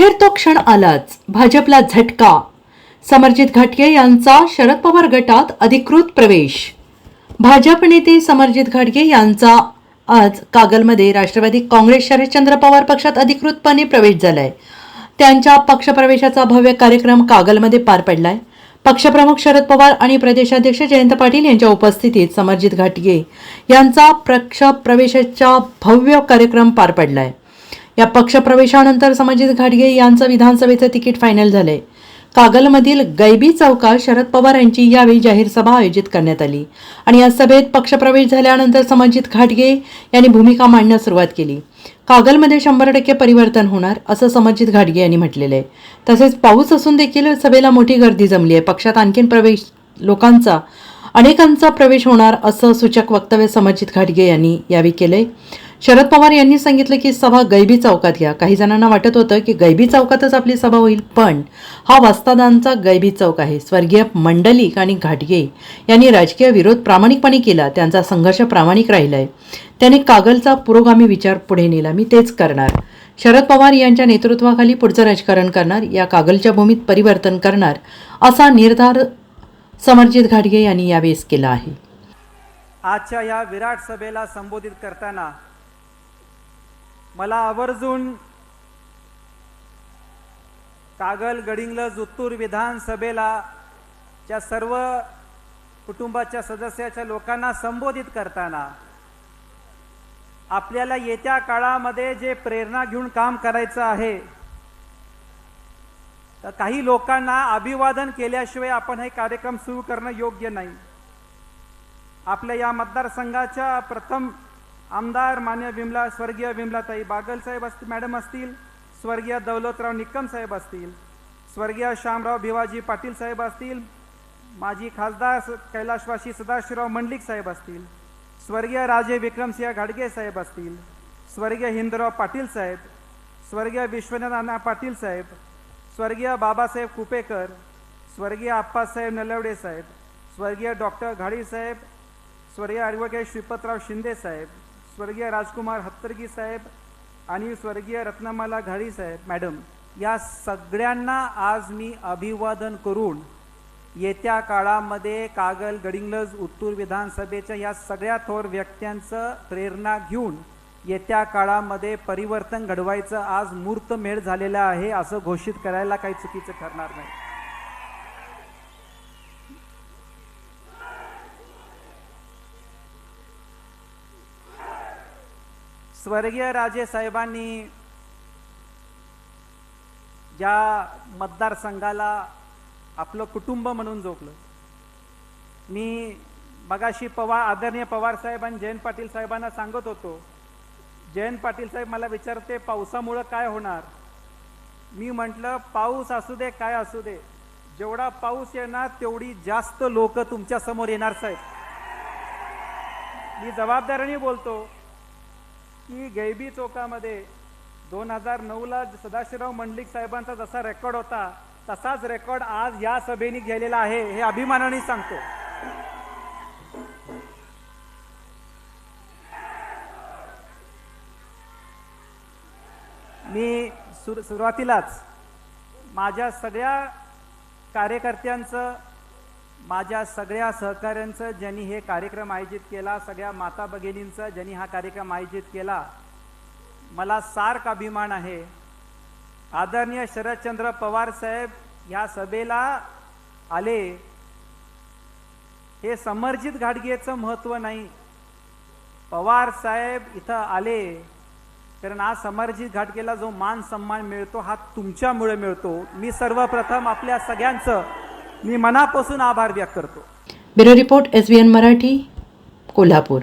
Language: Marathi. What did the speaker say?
अखेर तो क्षण आलाच. भाजपला झटका. समरजित घाटगे यांचा शरद पवार गटात अधिकृत प्रवेश. भाजप नेते समरजित घाटगे यांचा आज कागलमध्ये राष्ट्रवादी काँग्रेस शरदचंद्र पवार पक्षात अधिकृतपणे प्रवेश झालाय. त्यांच्या पक्षप्रवेशाचा भव्य कार्यक्रम कागलमध्ये पार पडलाय. पक्षप्रमुख शरद पवार आणि प्रदेशाध्यक्ष जयंत पाटील यांच्या उपस्थितीत समरजित घाटगे यांचा पक्षप्रवेशाचा भव्य कार्यक्रम पार पडलाय. या पक्षप्रवेशानंतर समजित घाटगे यांचं विधानसभेचं तिकीट फायनल झालंय. कागलमधील गैबी चौकात शरद पवार यांची यावेळी जाहीर सभा आयोजित करण्यात आली. आणि या सभेत पक्षप्रवेश झाल्यानंतर समजित घाटगे यांनी भूमिका मांडण्यास सुरुवात केली. कागलमध्ये शंभर टक्के परिवर्तन होणार असं समजित घाटगे यांनी म्हटलेलं आहे. तसेच पाऊस असून देखील सभेला मोठी गर्दी जमली आहे. पक्षात आणखीन प्रवेश लोकांचा अनेकांचा प्रवेश होणार असं सूचक वक्तव्य समजित घाटगे यांनी यावेळी केलंय. शरद पवार यांनी सांगितलं की सभा गैबी चौकात घ्या. काही जणांना वाटत होतं की गैबी चौकातच आपली सभा होईल पण हा वास्तादांचा गैबी चौक आहे. स्वर्गीय मंडलिक आणि घाटगे यांनी राजकीय विरोध प्रामाणिकपणे केला. त्यांचा संघर्ष प्रामाणिक राहिलाय. त्याने कागलचा पुरोगामी विचार पुढे नेला. मी तेच करणार. शरद पवार यांच्या नेतृत्वाखाली पुढचं राजकारण करणार या कागलच्या भूमीत परिवर्तन करणार असा निर्धार समरजित घाटगे यांनी यावेळेस केला आहे. आजच्या या विराट सभेला संबोधित करताना मला आवर्जून कागल गडिंग्लज उत्तूर विधानसभेला च्या सर्व कुटुंबाच्या सदस्याच्या लोकांना संबोधित करताना आपल्याला येत्या काळामध्ये जे प्रेरणा घेऊन काम करायचं आहे तर काही लोकांना अभिवादन केल्याशिवाय आपण हे कार्यक्रम सुरू करणं योग्य नाही. आपल्या या मतदारसंघाच्या प्रथम आमदार मान्य विमला स्वर्गीय विमलाताई बागलसाहेब असतील मॅडम असतील स्वर्गीय दौलतराव निकम साहेब असतील स्वर्गीय श्यामराव भिवाजी पाटील साहेब असतील माजी खासदार कैलाशवासी सदाशिवराव मंडलिक साहेब असतील स्वर्गीय राजे विक्रमसिंह घाडगे साहेब असतील स्वर्गीय हिंदराव पाटील साहेब स्वर्गीय विश्वनाथ अण्णा पाटील साहेब स्वर्गीय बाबासाहेब कुपेकर स्वर्गीय आप्पासाहेब नलवडे साहेब स्वर्गीय डॉक्टर घाडी साहेब स्वर्गीय ॲडव्होकेट श्रीपतराव शिंदे साहेब स्वर्गीय राजकुमार हत्तरगी साहेब आणि स्वर्गीय रत्नमाला घाडी साहेब मॅडम या सगळ्यांना आज मी अभिवादन करून येत्या काळामध्ये कागल गडिंग्लज उत्तूर विधानसभेच्या या सगळ्या थोर व्यक्त्यांचं प्रेरणा घेऊन येत्या काळामध्ये परिवर्तन घडवायचं आज मूर्तमेढ झालेलं आहे असं घोषित करायला काही चुकीचं ठरणार नाही. स्वर्गीय राजे साहेबांनी ज्या मतदारसंघाला आपलं कुटुंब म्हणून जोखलं. मी मगाशी पवार आदरणीय पवार साहेब आणि जयंत पाटील साहेबांना सांगत होतो जयंत पाटील साहेब मला विचारते पावसामुळं काय होणार? मी म्हटलं पाऊस असू दे काय असू दे. जेवढा पाऊस येणार तेवढी जास्त लोक तुमच्यासमोर येणार साहेब. मी जबाबदारीने बोलतो की गैबी चौकामध्ये दोन हजार नऊला सदाशिवराव मंडलिक साहेबांचा जसा रेकॉर्ड होता तसाच रेकॉर्ड आज या सभेने गेलेला आहे हे अभिमानाने सांगतो. मी सुरुवातीलाच माझ्या सगळ्या कार्यकर्त्यांचं माझ्या सगळ्या सहकाऱ्यांचं ज्यांनी हे कार्यक्रम आयोजित केला सगळ्या माता भगिनींचं ज्यांनी हा कार्यक्रम आयोजित केला मला सार्क अभिमान आहे. आदरणीय शरदचंद्र पवार साहेब ह्या सभेला आले. हे समर्जित घाटगेचं महत्त्व नाही. पवार साहेब इथं आले कारण आज समर्जित घाटगेला जो मान सन्मान मिळतो हा तुमच्यामुळे मिळतो. मी सर्वप्रथम आपल्या सगळ्यांचं मी मनापासून आभार व्यक्त करतो. Bureau report S Marathi Kolhapur.